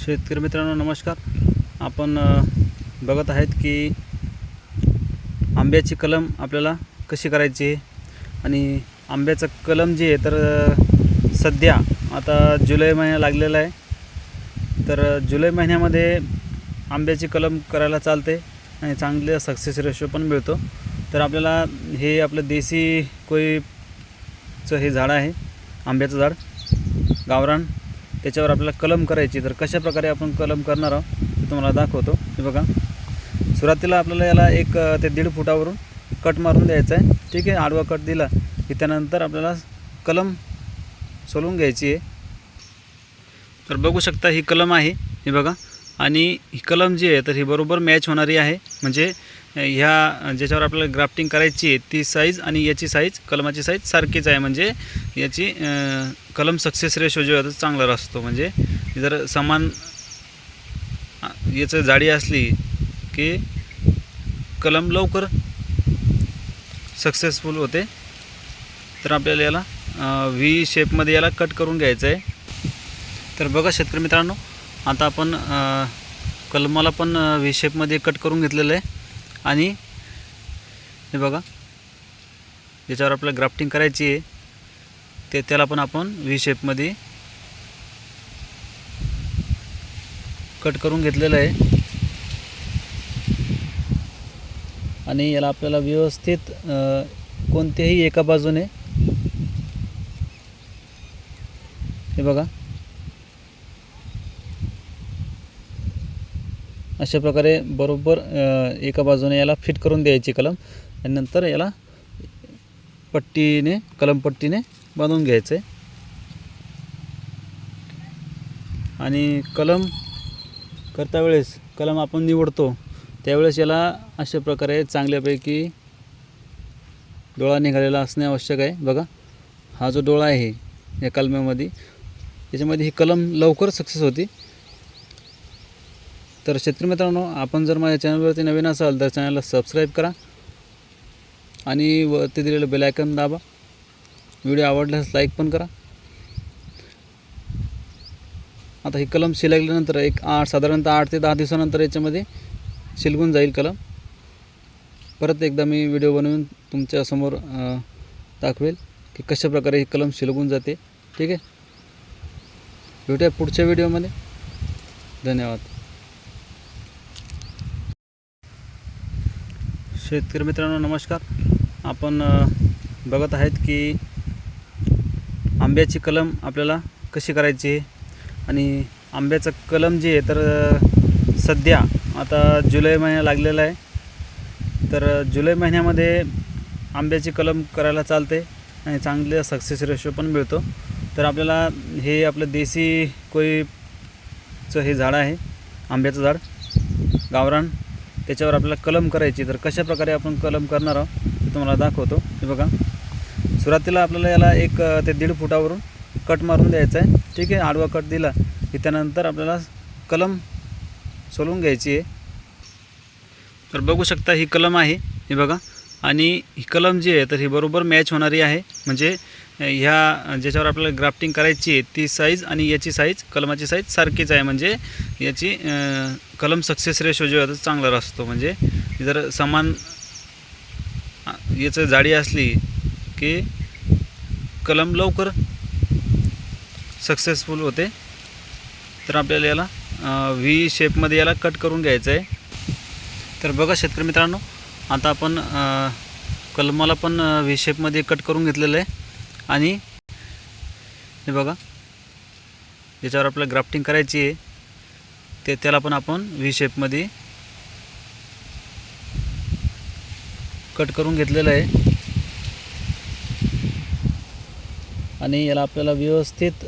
शेतकरी मित्रांनो नमस्कार. आपण बघत आहेत की आंब्याची कलम आपल्याला कशी करायची? आहे आणि आंब्याचं कलम जे आहे तर सध्या आता जुलै महिना लागलेला आहे. तर जुलै महिन्यामध्ये आंब्याची कलम करायला चालते आणि चांगले सक्सेस रेशो पण मिळतो. तर आपल्याला हे आपलं देसी कोईचं हे झाड आहे आंब्याचं झाड. गावरान. त्याच्यावर आपल्याला कलम करायची तर कशा प्रकारे आपण कलम करणार आहोत ते तुम्हाला दाखवतो. हे बघा. सुरुवातीला आपल्याला याला एक ते दीड फुटावरून कट मारून द्यायचा आहे. ठीक आहे? आडवा कट दिला की त्यानंतर आपल्याला कलम सोलून घ्यायची आहे. तर बघू शकता ही कलम आहे. हे बघा. आणि ही कलम जी आहे तर ही बरोबर मॅच होणारी आहे. म्हणजे ह्या ज्याच्यावर आपल्याला ग्राफ्टिंग करायची आहे ती साईज आणि याची साईज कलमाची साईज सारखीच आहे. म्हणजे याची कलम सक्सेस रेशो जो आहे चांगला असतो. म्हणजे जर समान याचं जाडी असली की कलम लवकर सक्सेसफुल होते तर आपल्याला याला व्ही शेपमध्ये याला कट करून घ्यायचं आहे. तर बघा शेतकरी मित्रांनो आता आपण कलमाला पण व्ही शेपमध्ये कट करून घेतलेलं आहे. आणि हे बघा ज्याच्यावर आपल्याला ग्राफ्टिंग करायची आहे ते त्याला पण आपण व्ही शेपमध्ये कट करून घेतलेलं आहे. आणि याला आपल्याला व्यवस्थित कोणत्याही एका बाजूने हे बघा अशा प्रकारे बरोबर एका बाजूने याला फिट करून द्यायची कलम आणि नंतर याला पट्टीने कलम पट्टीने बांधून घ्यायचं. आहे आणि कलम करता वेळेस कलम आपण निवडतो त्यावेळेस याला अशा प्रकारे चांगल्यापैकी डोळा निघालेला असणे आवश्यक आहे. बघा हा जो डोळा आहे या कलमामध्ये त्याच्यामध्ये ही कलम लवकर सक्सेस होती. तर शेतकरी मित्रांनो आपण जर माझ्या चॅनलवरती नवीन असाल तर चॅनलला सबस्क्राईब करा आणि वरती दिलेलं बेल आयकन दाबा. व्हिडिओ आवडल्यास लाईक पण करा. आता ही कलम शिलगल्यानंतर एक आठ साधारणतः आठ ते दहा दिवसानंतर याच्यामध्ये शिलगून जाईल कलम. परत एकदा मी व्हिडिओ बनवून तुमच्यासमोर दाखवेल की कशा प्रकारे ही कलम शिलगून जाते. ठीक आहे? भेटूया पुढच्या व्हिडिओमध्ये. धन्यवाद. शेतकरी मित्रांनो नमस्कार. आपण बघत आहेत की आंब्याची कलम आपल्याला कशी करायची? आणि आंब्याचं कलम जे आहे तर सध्या आता जुलै महिना लागलेला आहे. तर जुलै महिन्यामध्ये आंब्याची कलम करायला चालते आणि चांगले सक्सेस रेशो पण मिळतो. तर आपल्याला हे आपलं देशी कोईचं हे झाड आहे आंब्याचं झाड गावरान. त्याच्यावर आपल्याला कलम करायची. तर कशा प्रकारे आपण कलम करणार आहोत ते तुम्हाला दाखवतो. हे बघा. सुरुवातीला आपल्याला याला एक ते दीड फुटावरून कट मारून द्यायचा आहे. ठीक आहे? आडवा कट दिला की त्यानंतर आपल्याला कलम सोलून घ्यायची आहे. तर बघू शकता ही कलम आहे. हे बघा. आणि ही कलम जी आहे तर ही बरोबर मॅच होणारी आहे. म्हणजे ह्या ज्याच्यावर आपल्याला ग्राफ्टिंग करायची आहे ती साईज आणि याची साईज कलमाची साईज सारखीच आहे. म्हणजे याची कलम सक्सेस रेशो जो आहे तो चांगला असतो. म्हणजे जर समान याचं जाडी असली की कलम लवकर सक्सेसफुल होते. तर आपल्याला याला व्ही शेपमध्ये याला कट करून घ्यायचं आहे. तर बघा शेतकरी मित्रांनो आता आपण कलमाला पण व्ही शेपमध्ये कट करून घेतलेलं आहे. आणि हे बघा याच्यावर आपल्याला ग्राफ्टिंग करायची आहे. ते त्याला पण आपण व्ही शेपमध्ये कट करून घेतलेलं आहे. आणि याला आपल्याला व्यवस्थित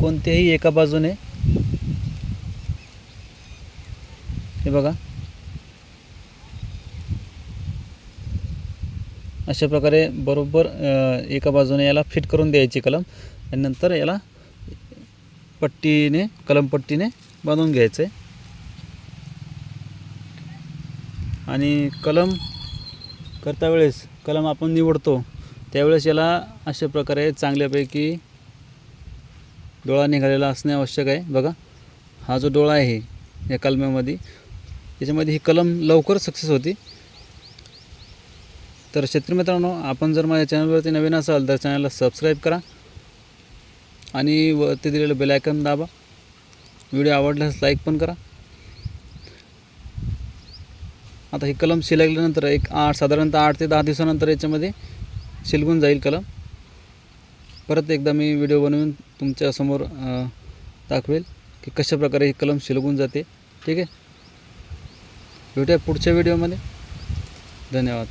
कोणत्याही एका बाजूने हे बघा. अशा प्रकारे बरोबर एका बाजूने याला फिट करून द्यायची कलम. आणि नंतर याला पट्टीने कलम बनवून बांधून घ्यायचं. आहे आणि कलम करता वेळेस कलम आपण निवडतो त्यावेळेस याला अशा प्रकारे चांगल्यापैकी डोळा निघालेला असणे आवश्यक आहे. बघा हा जो डोळा आहे या कलमामध्ये याच्यामध्ये ही कलम लवकर सक्सेस होती. तर शेतकरी मित्रांनो आपण जर माझ्या चॅनलवरती नवीन असाल तर चॅनलला सबस्क्राईब करा आणि वरती ते दिलेलं बेलायकन दाबा. व्हिडिओ आवडल्यास लाईक पण करा. आता ही कलम शिलगल्यानंतर एक आठ साधारणतः आठ ते दहा दिवसानंतर याच्यामध्ये शिलगून जाईल कलम. परत एकदा मी व्हिडिओ बनवून तुमच्यासमोर दाखवेल की कशाप्रकारे ही कलम शिलगून जाते. ठीक आहे? भेटूया पुढच्या व्हिडिओमध्ये. धन्यवाद.